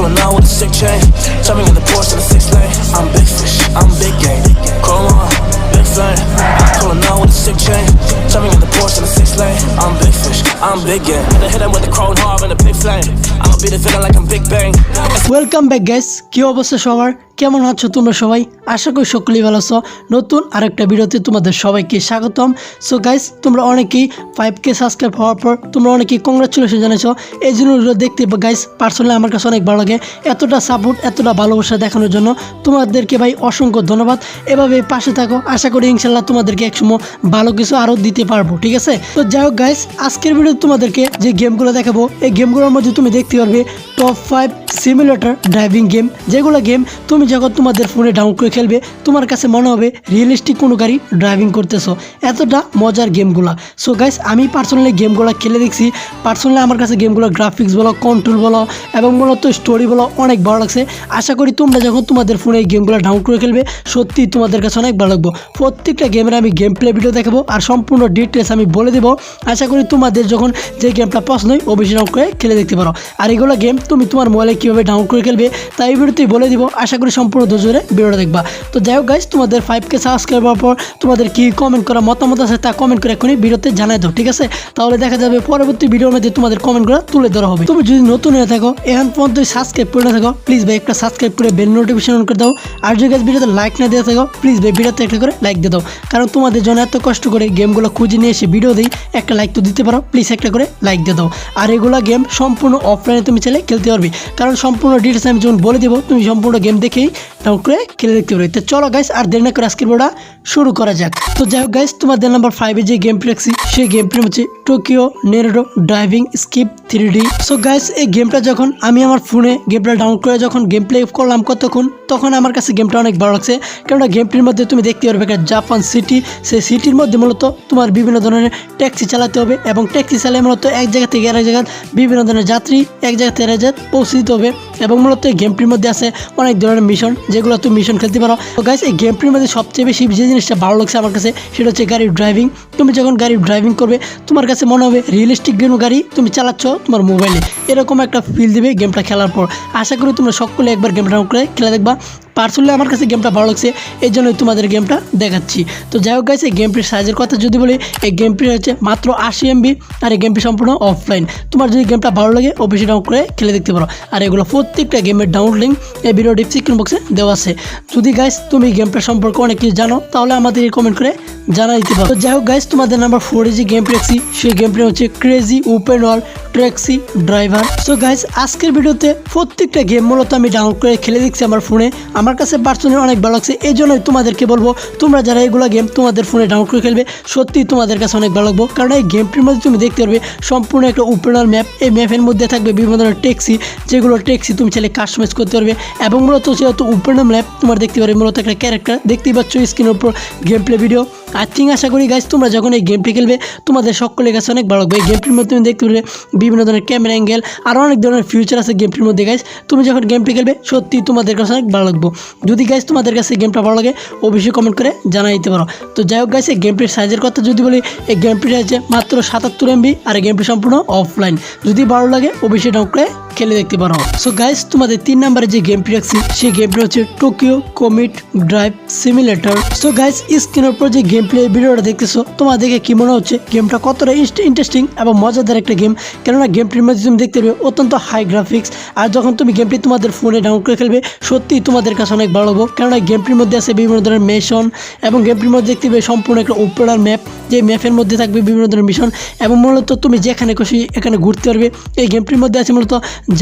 Pulling out with a sick chain. Jumping in the Porsche in the six lane. I'm big fish, I'm big game. Chrome on, big flame. Pulling out with a sick chain. Jumping in the Porsche in the six lane. I'm big fish, I'm big game. Hit hit him with the chrome hard and a big flame. I'ma be the villain like I'm Big Bang. Welcome back guys কি অবস্থা সবার? কেমন আছো তোমরা সবাই? আশা করি সকলেই ভালো আছো। নতুন আরেকটা ভিডিওতে তোমাদের সবাইকে স্বাগতম। সো গাইস তোমরা অনেকেই ফাইভ কে সাবস্ক্রাইব হওয়ার পর তোমরা অনেকেই কংগ্রাচুলেশন জানাইছো এই জিনিসগুলো দেখতে গাইস পার্সোনালি আমার কাছে অনেক ভালো লাগে। এতটা সাপোর্ট এতটা ভালোবাসা দেখানোর জন্য তোমাদেরকে ভাই অসংখ্য ধন্যবাদ। এভাবে পাশে থাকো। আশা করি ইনশাল্লাহ তোমাদেরকে একসময় ভালো কিছু আরও দিতে পারব, ঠিক আছে? তো যাই হোক গাইস আজকের ভিডিও তোমাদেরকে যে গেমগুলো দেখাবো, এই গেমগুলোর মধ্যে তুমি দেখতে পারবে top five simulator driving game যেগুলো গেম তুমি যখন তোমাদের ফোনে ডাউন করে খেলবে, তোমার কাছে মনে হবে রিয়েলিস্টিক কোনো গাড়ি ড্রাইভিং করতেছো। এতটা মজার গেমগুলো সো গাইস আমি পার্সোনালি গেমগুলো খেলে দেখছি। পার্সোনালি আমার কাছে গেমগুলো গ্রাফিক্স বলো কন্ট্রোল বলো, এবং মূলত স্টোরি বলো অনেক ভালো লাগছে। আশা করি তোমরা যখন তোমাদের ফোনে এই গেমগুলো ডাউন করে খেলবে সত্যি তোমাদের কাছে অনেক ভালো লাগবো। প্রত্যেকটা গেমের আমি গেম প্লে ভিডিও দেখাবো, আর সম্পূর্ণ ডিটেলস আমি বলে দেবো। আশা করি তোমাদের যখন যে গেমটা পছন্দ হয়, অবশ্যই ডাউন করে খেলে দেখতে পারো। আর এগুলো গেম তুমি তোমার মোবাইলে কীভাবে ডাউন করে খেলবে, তাই ভিডিওতেই বলে দিব। আশা করি সম্পূর্ণ ধৈর্য ভিডিওটা দেখবা। তো যাই হোক গাইস তোমাদের ফাইভ কে সাবস্ক্রাইব হওয়ার পর তোমাদের কি কমেন্ট করা মতামত আছে তা কমেন্ট করে এখনই ভিডিওতে জানাই দাও, ঠিক আছে? তাহলে দেখা যাবে পরবর্তী ভিডিওর মধ্যে তোমাদের কমেন্ট কমেন্টগুলো তুলে ধরা হবে। তুমি যদি নতুন হয়ে থাকো, এখন পর্যন্ত সাবস্ক্রাইব করে না থাকো প্লিজ ভাই একটা সাবস্ক্রাইব করে বেল নোটিফিকেশন অন করে দাও। আর যদি গাছ ভিডিওতে লাইক না দিয়ে থাকো প্লিজ ভাই ভিডিওতে একটা করে লাইক দিয়ে দাও। কারণ তোমাদের জন্য এত কষ্ট করে গেমগুলো খুঁজে নিয়ে এসে ভিডিও দিই, একটা লাইক তো দিতে পারো প্লিজ একটা করে লাইক দিয়ে দাও। আর এগুলো গেম সম্পূর্ণ অফলাইনে তুমি চাইলে খেলতে পারবে। কারণ সম্পূর্ণ ডিটেলস আমি যখন বলে দেবো তুমি সম্পূর্ণ গেম দেখেই ডাউন করে খেলে দেখতে পারবে তো চলো গাইস আর দেরি না করে আজকের ভিডিওটা শুরু করা যাক। তো যাই হোক গাইস তোমাদের নাম্বার ফাইভে যে গেমটি রাখছি সেই গেম গেমটি হচ্ছে টোকিও নেরোডো driving skip three D so guys এই গেমটা যখন আমি আমার ফোনে গেমটা ডাউনলোড করে যখন গেম প্লে করলাম কতক্ষণ, তখন আমার কাছে গেমটা অনেক ভালো লাগছে। কেননা গেমটির মধ্যে তুমি দেখতে পারবে একটা জাপান সিটি সেই সিটির মধ্যে মূলত তোমার বিভিন্ন ধরনের ট্যাক্সি চালাতে হবে এবং ট্যাক্সি চালিয়ে মূলত এক জায়গা থেকে আরেক জায়গায় বিভিন্ন ধরনের যাত্রী এক জায়গা থেকে আরেক জায়গায় পৌঁছে দিতে হবে। এবং মূলত এই গেমটির মধ্যে আছে অনেক ধরনের মিশন যেগুলো তুমি মিশন খেলতে পারো। তো গাইস এই গেমটির মধ্যে সবচেয়ে বেশি যে জিনিসটা ভালো লাগছে আমার কাছে, সেটা হচ্ছে গাড়ির ড্রাইভিং তুমি যখন গাড়ির ড্রাইভিং করবে, তোমার কাছে মনে হবে রিয়েলিস্টিক গেম গাড়ি, তুমি চালাচ্ছ তোমার মোবাইলে এরকম একটা ফিল দিবে গেমটা খেলার পর। আশা করি তোমরা সকলে একবার গেমটা খেলে দেখবা। পার্সোনালি আমার কাছে গেমটা ভালো লাগছে এই জন্যই তোমাদের গেমটা দেখাচ্ছি। তো যাই হোক গাইছে এই গেমটির সাইজের কথা যদি বলি, এই গেমটি হচ্ছে মাত্র আশি এমবি আর এই গেমটি সম্পূর্ণ অফলাইন তোমার যদি গেমটা ভালো লাগে, অবশ্যই ডাউন করে খেলে দেখতে পারো। আর এগুলো প্রত্যেকটা গেমের ডাউনলোড লিঙ্ক এই ভিডিও ডিসক্রিপশন বক্সে দেওয়া আছে। যদি গাইস তুমি গেমটা সম্পর্কে অনেক কিছু জানো, তাহলে আমাদের কমেন্ট করে জানা দিতে পারো। যাই হোক গাইস তোমাদের নাম্বার ফোরে যে গেমটি রাখছি সেই গেমটি হচ্ছে crazy open world taxi driver so guys আজকের ভিডিওতে প্রত্যেকটা গেম মূলত আমি ডাউনলোড করে খেলে দেখছি আমার ফোনে আমার কাছে পার্সোনালি অনেক ভালো লাগছে, এই জন্যই তোমাদেরকে বলব, তোমরা যারা এগুলো গেম তোমাদের ফোনে ডাউনলোড করে খেলবে, সত্যিই তোমাদের কাছে অনেক ভালো লাগবো, কারণ এই গেমটির মধ্যে তুমি দেখতে পারবে, সম্পূর্ণ একটা ওপেনার ম্যাপ এই ম্যাপের মধ্যে থাকবে বিভিন্ন ধরনের ট্যাক্সি যেগুলো ট্যাক্সি তুমি চাইলে কাস্টমাইজ করতে পারবে, এবং মূলত যেহেতু ওপেনার ম্যাপ তোমার দেখতে পারবে মূলত একটা ক্যারেক্টার দেখতেই পাচ্ছ স্ক্রিনের উপর গেম প্লে ভিডিও আর থিং আশা করি গাইজ তোমরা যখন এই গেমটি খেলবে, তোমাদের সকলের কাছে অনেক ভালো লাগবে। এই গেমটির মধ্যে তুমি দেখতে পারবে বিভিন্ন ধরনের ক্যামেরা অ্যাঙ্গেল আর অনেক ধরনের ফিউচার আছে গেমটির মধ্যে গাইজ তুমি যখন গেমটি খেলবে, সত্যি তোমাদের কাছে অনেক ভালো লাগবে। যদি গাইজ তোমাদের কাছে গেমটা ভালো লাগে, অবশ্যই কমেন্ট করে জানাই দিতে পারো। তো যাই হোক গাইজ এই গেমটির সাইজের কথা যদি বলি, এই গেমটি আছে মাত্র সাতাত্তর এমবি আর এই গেমটি সম্পূর্ণ অফলাইন যদি ভালো লাগে, অবশ্যই ডাউন করে খেলে দেখতে পারো। সো গাইস তোমাদের তিন নম্বরে যে গেমটি রাখছি সেই গেমটি হচ্ছে Tokyo commute drive simulator so guys স্ক্রিনের উপর যে গেম প্লে ভিডিওটা দেখতেছো, তোমার দেখে কি মনে হচ্ছে? গেমটা কতটা ইন্টারেস্টিং এবং মজাদার একটা গেম কেননা গেমটির মধ্যে তুমি দেখতে পাবে অত্যন্ত হাই গ্রাফিক্স আর যখন তুমি গেমটি তোমাদের ফোনে ডাউনলোড করে খেলবে, সত্যি তোমাদের কাছে অনেক ভালো লাগবো কেননা গেমটির মধ্যে আছে বিভিন্ন ধরনের মেশন এবং গেমটির মধ্যে দেখতে পাবে সম্পূর্ণ একটা ওপেনার ম্যাপ যে ম্যাপের মধ্যে থাকবে বিভিন্ন ধরনের মিশন এবং মূলত তুমি যেখানে খুশি এখানে ঘুরতে পারবে। এই গেমটির মধ্যে আছে মূলত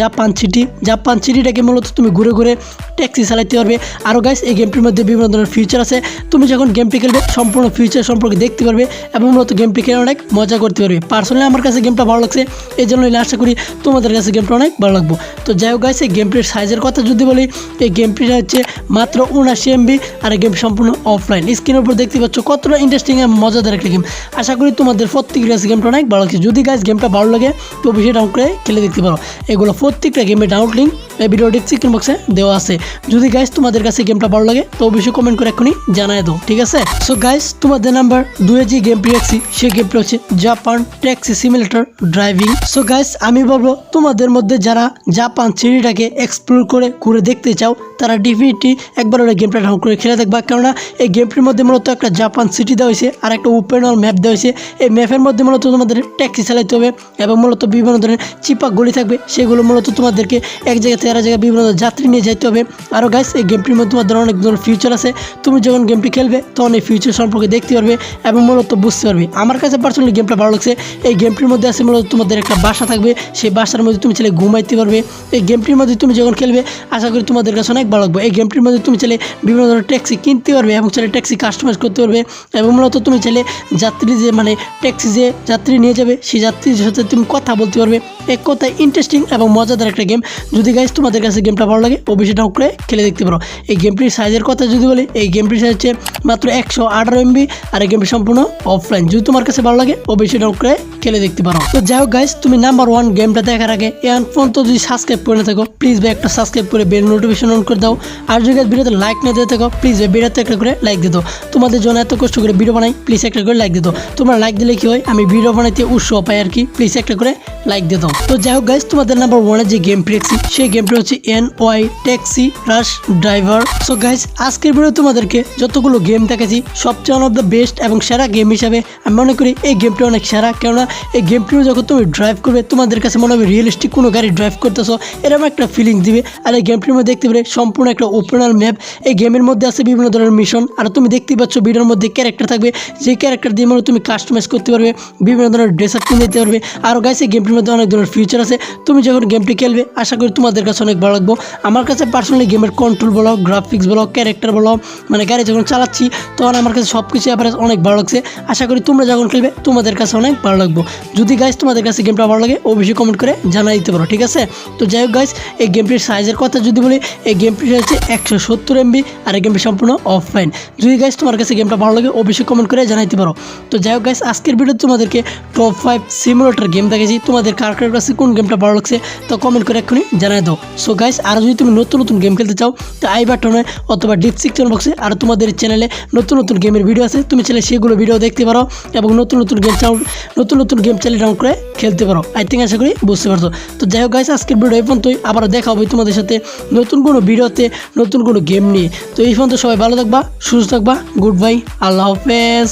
জাপান সিটি। জাপান সিটিটাকে মূলত তুমি ঘুরে ঘুরে ট্যাক্সি চালাইতে পারবে। আরও গাইস এই গেমটির মধ্যে বিভিন্ন ধরনের ফিউচার আছে। তুমি যখন গেমটি খেলবে, সম্পূর্ণ ফিউচার সম্পর্কে দেখতে পারবে এবং মূলত গেমটি খেলে অনেক মজা করতে পারবে। পার্সোনালি আমার কাছে গেমটা ভালো লাগছে এই জন্য আশা করি তোমাদের কাছে গেমটা অনেক ভালো লাগবো। তো যাই হোক গাইস এই গেমটির সাইজের কথা যদি বলি, এই গেমটিটা হচ্ছে মাত্র উনাশি এমবি আর এই গেম সম্পূর্ণ অফলাইন স্ক্রিনের উপর দেখতে পাচ্ছ কতটা ইন্টারেস্টিং এবং মজাদার একটা গেম আশা করি তোমাদের প্রত্যেকের কাছে গেমটা অনেক ভালো লাগছে। যদি গাইস গেমটা ভালো লাগে, তো ডাউন করে খেলে দেখতে পারো। এগুলো প্রত্যেকটা গেমে ডাউনলোড ভিডিও ডিসক্রিপশন বক্সে দেওয়া আছে। যদি গাইস তোমাদের কাছে গেমটা ভালো লাগে, তো অবশ্যই কমেন্ট করে এক্ষুনি জানাই দাও, ঠিক আছে? সো গাইস তোমাদের নাম্বার দুয়ে যে গেমটি রাখছি সেই গেমটি হচ্ছে Japan taxi simulator driving so guys আমি বলব, তোমাদের মধ্যে যারা জাপান সিটিটাকে এক্সপ্লোর করে ঘুরে দেখতে চাও, তারা ডেফিনেটলি একবার ওরা গেমটা ডাউনলোড করে খেলে দেখবা। কেননা, এই গেমটির মধ্যে মূলত একটা জাপান সিটি দেওয়া হয়েছে, আর একটা ওপেন অল ম্যাপ দেওয়া হয়েছে। এই ম্যাপের মধ্যে মূলত তোমাদের ট্যাক্সি চালাতে হবে, এবং মূলত বিভিন্ন ধরনের চিপা গলি থাকবে, সেগুলো মূলত তোমাদেরকে এক জায়গা আরেক জায়গায় বিভিন্ন যাত্রী নিয়ে যেতে হবে। আরও গাইস এই গেমটির মধ্যে তোমাদের অনেক ধরনের ফিউচার আছে। তুমি যখন গেমটি খেলবে, তখন এই ফিউচার সম্পর্কে দেখতে পারবে এবং মূলত বুঝতে পারবে। আমার কাছে পার্সোনালি গেমটা ভালো লাগছে। এই গেমটির মধ্যে আছে মূলত তোমাদের একটা বাসা থাকবে। সেই বাসার মধ্যে তুমি ছেলে ঘুমাইতে পারবে। এই গেমটির মধ্যে তুমি যখন খেলবে, আশা করি তোমাদের কাছে অনেক ভালো লাগবে। এই গেমটির মধ্যে তুমি ছেলে বিভিন্ন ধরনের ট্যাক্সি কিনতে পারবে এবং ছেলে ট্যাক্সি কাস্টমাইজ করতে পারবে এবং মূলত তুমি ছেলে যাত্রী যে মানে ট্যাক্সি যে যাত্রী নিয়ে যাবে, সেই যাত্রীর সাথে তুমি কথা বলতে পারবে। এক কথায় ইন্টারেস্টিং এবং মজাদার একটা গেম যদি গাইজ তোমাদের কাছে গেমটা ভালো লাগে, অবশ্যই ডাউন করে খেলে দেখতে পারো। এই গেমটির সাইজের কথা যদি বলি, এই গেমটির সাইজ হচ্ছে মাত্র একশো আঠারো এমবি আর এই গেমটি সম্পূর্ণ অফলাইন যদি তোমার কাছে ভালো লাগে, অবশ্যই ডাউন করে খেলে দেখতে পারো। তো যাই হোক গাইজ তুমি নাম্বার ওয়ান গেমটা দেখার আগে এন ফোন তো যদি সাবস্ক্রাইব করে না থাকো প্লিজ ভাই একটা সাবস্ক্রাইব করে বেল নোটিফিকেশন অন করে দাও। আর যদি ভিডিওতে লাইক না দিয়ে থাকো প্লিজ ভাই ভিডিওতে একটা করে লাইক দিত তোমাদের জন্য এত কষ্ট করে ভিডিও বানাই প্লিজ একটা করে লাইক দিত তোমরা লাইক দিলে কি হয়, আমি ভিডিও বানাইতে উৎসাহ পাই আর কি প্লিজ একটা করে লাইক দিত তো যাই হোক গাইজ তোমাদের নাম্বার ওয়ানে যে গেম দেখছি সেই গেমটা হচ্ছে N Y taxi rush driver so guys আজকের ভিডিও তোমাদেরকে যতগুলো গেম দেখেছি সবচেয়ে ওয়ান অফ দ্য বেস্ট এবং সেরা গেম হিসাবে আমি মনে করি এই গেমটা অনেক সেরা। কেননা এই গেমটিও যখন তুমি ড্রাইভ করবে, তোমাদের কাছে মনে হবে রিয়েলিস্টিক কোনো গাড়ি ড্রাইভ করতেছো, এরকম একটা ফিলিং দিবে। আর এই গেমটির মধ্যে দেখতে পারে সম্পূর্ণ একটা ওপেনার ম্যাপ এই গেমের মধ্যে আছে বিভিন্ন ধরনের মিশন আর তুমি দেখতেই পাচ্ছ ভিডিওর মধ্যে ক্যারেক্টার থাকবে যে ক্যারেক্টার দিয়ে মানে তুমি কাস্টমাইজ করতে পারবে, বিভিন্ন ধরনের ড্রেস আপ কিনে দিতে পারবে। আরও গাইছে গেমটির মধ্যে অনেক ধরনের ফিউচার আছে। তুমি যখন গেমটি খেলবে, আশা করি তোমাদের কাছে অনেক ভালো লাগবো। আমার কাছে পার্সোনালি গেমের কন্ট্রোল বলো গ্রাফিক্স বলো ক্যারেক্টার বলো মানে গাড়ি যখন চালাচ্ছি, তখন আমার কাছে সব কিছু অ্যাভারেজ অনেক ভালো লাগছে। আশা করি তোমরা যখন খেলবে, তোমাদের কাছে অনেক ভালো লাগবো। যদি গাইজ তোমাদের কাছে গেমটা ভালো লাগে, অবশ্যই কমেন্ট করে জানাই দিতে পারো, ঠিক আছে? তো যাই হোক গাইজ এই গেমটির সাইজের কথা যদি বলি, এই গেমটি হচ্ছে একশো সত্তর এমবি আর এই গেমটি সম্পূর্ণ অফলাইন যদি গাইজ তোমার কাছে গেমটা ভালো লাগে, অবশ্যই কমেন্ট করে জানাইতে পারো। তো যাই হোক গাইজ আজকের ভিডিও তোমাদেরকে টপ ফাইভ সিমুলেটার গেম দেখেছি তোমাদের কার কার কাছে কোন গেমটা ভালো লাগছে, তো কমেন্ট করে এক্ষুনি জানাই দাও। সো গাইস আর যদি তুমি নতুন নতুন গেম খেলতে চাও, তো আই বাটনে অথবা ডিসক্রিপশন বক্সে আর তোমাদের চ্যানেলে নতুন নতুন গেমের ভিডিও আছে, তুমি চ্যানেলে সেগুলো ভিডিও দেখতে পারো এবং নতুন নতুন গেম চাও নতুন নতুন গেম চালিয়ে ডাউন করে খেলতে পারো। আই থিঙ্ক আশা করি বুঝতে পারছ। তো যাই হোক গাইস আজকের ভিডিও এই পর্যন্তই। আবার দেখা হবে তোমাদের সাথে নতুন কোনো ভিডিওতে নতুন কোনো গেম নিয়ে। তো এই পর্যন্ত সবাই ভালো থাকবা, সুস্থ থাকবা গুড বাই আল্লাহ হাফেজ।